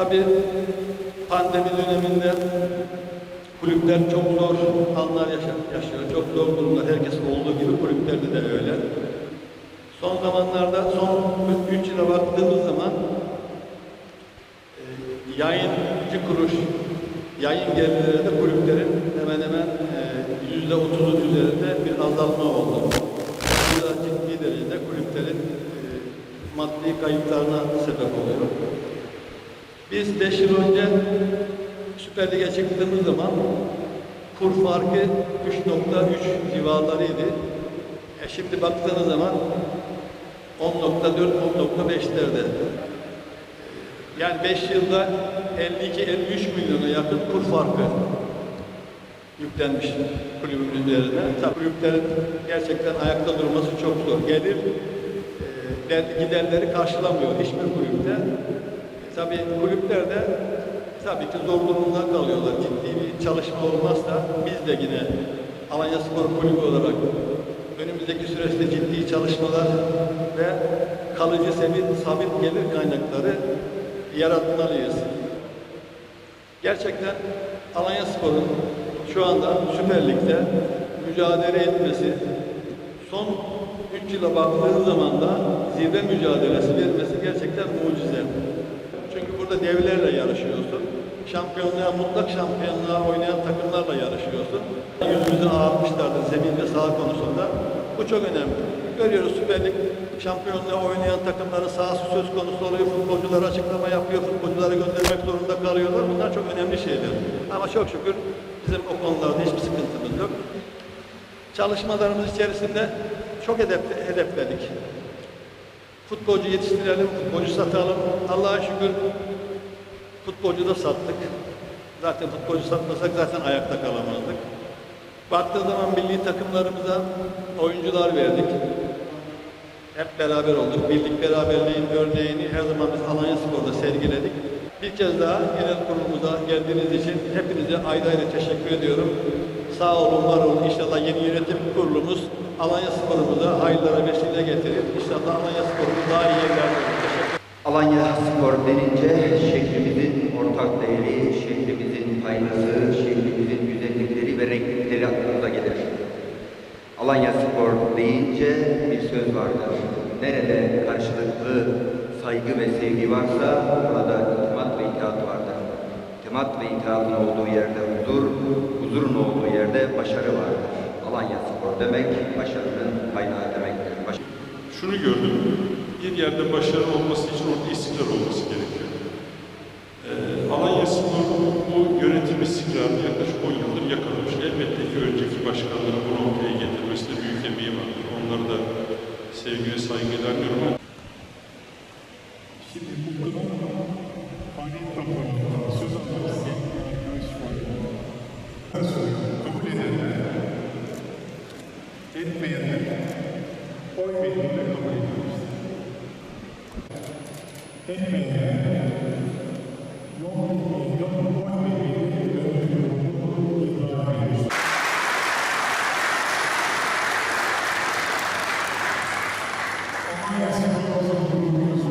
Tabii pandemi döneminde kulüpler çok zor anlar yaşıyor. Çok zor durumlar. Herkes olduğu gibi kulüplerde de öyle. Son zamanlarda, son 3 yıla baktığımız zaman e, yayıncı kuruluş, yayın gelirleri de kulüplerin hemen hemen e, yüzde otuzun üzerinde bir azalma oldu. Bu da ciddi derecede kulüplerin e, maddi kayıplarına sebep oluyor. Biz 5 yıl önce Süper Lig'e çıktığımız zaman kur farkı 3.3 civarlarıydı. E şimdi baktığınız zaman 10.4, 10.5'lerde. Yani 5 yılda 52-53 milyona yakın kur farkı yüklenmiş kulübün üzerine. Tabii kulüplerin gerçekten ayakta durması çok zor. Gelir e, der- giderleri karşılamıyor hiçbir kulüpte. Tabii kulüpler de tabii ki zor durumda kalıyorlar. Ciddi bir çalışma olmazsa biz de yine Alanya Spor Kulübü olarak önümüzdeki süreçte ciddi çalışmalar ve kalıcı sabit, sabit gelir kaynakları yaratmalıyız. Gerçekten Alanya Spor'un şu anda Süper Lig'de mücadele etmesi, son 3 yıla baktığın zaman da zirve mücadelesi vermesi gerçekten mucize. Burada devlerle yarışıyorsun. Şampiyonluğa, mutlak şampiyonluğa oynayan takımlarla yarışıyorsun. Yüzümüzü ağartmışlardır zemin ve saha konusunda. Bu çok önemli. Görüyoruz Süper Lig şampiyonluğa oynayan takımların sahası söz konusu oluyor. Futbolcular açıklama yapıyor. Futbolcuları göndermek zorunda kalıyorlar. Bunlar çok önemli şeyler. Ama çok şükür bizim o konularda hiçbir sıkıntımız yok. Çalışmalarımız içerisinde çok hedef, hedefledik. Futbolcu yetiştirelim, futbolcu satalım. Allah'a şükür futbolcu da sattık. Zaten futbolcu satmasak zaten ayakta kalamazdık. Baktığı zaman milli takımlarımıza oyuncular verdik. Hep beraber olduk. Birlik beraberliğin örneğini her zaman biz Alanya Spor'da sergiledik. Bir kez daha genel kurulumuza geldiğiniz için hepinize ayrı ayrı teşekkür ediyorum. Sağ olun, var olun. İnşallah yeni yönetim kurulumuz Alanya Spor'umuza hayırlara vesile getirir. İnşallah Alanya Spor'umuz daha iyi yerlerde Alanya Spor denince şehrimizin ortak değeri, şehrimizin faydası, şehrimizin güzellikleri ve renklilikleri aklımıza gelir. Alanya Spor deyince bir söz vardır. Nerede karşılıklı saygı ve sevgi varsa orada itimat ve itaat vardır. İtimat ve itaatın olduğu yerde huzur, huzurun olduğu yerde başarı vardır. Alanya Spor demek başarının kaynağı demektir. Baş- şunu gördüm. Bir yerde başarı olması için orada istikrar olması gerekiyor. Ee, Alanya Spor bu yönetim istikrarını yaklaşık 10 yıldır yakalamış. Elbette ki önceki başkanların bu sevgi ve saygıyla anıyorum ama Şimdi bu kadar fani raporunda söz almak isteyen arkadaş var. Ben soruyorum. Kabul edenler, etmeyenler, oy birliğiyle kabul edilmiştir. Etmeyenler, yok Alanya Spor Kurulu'nun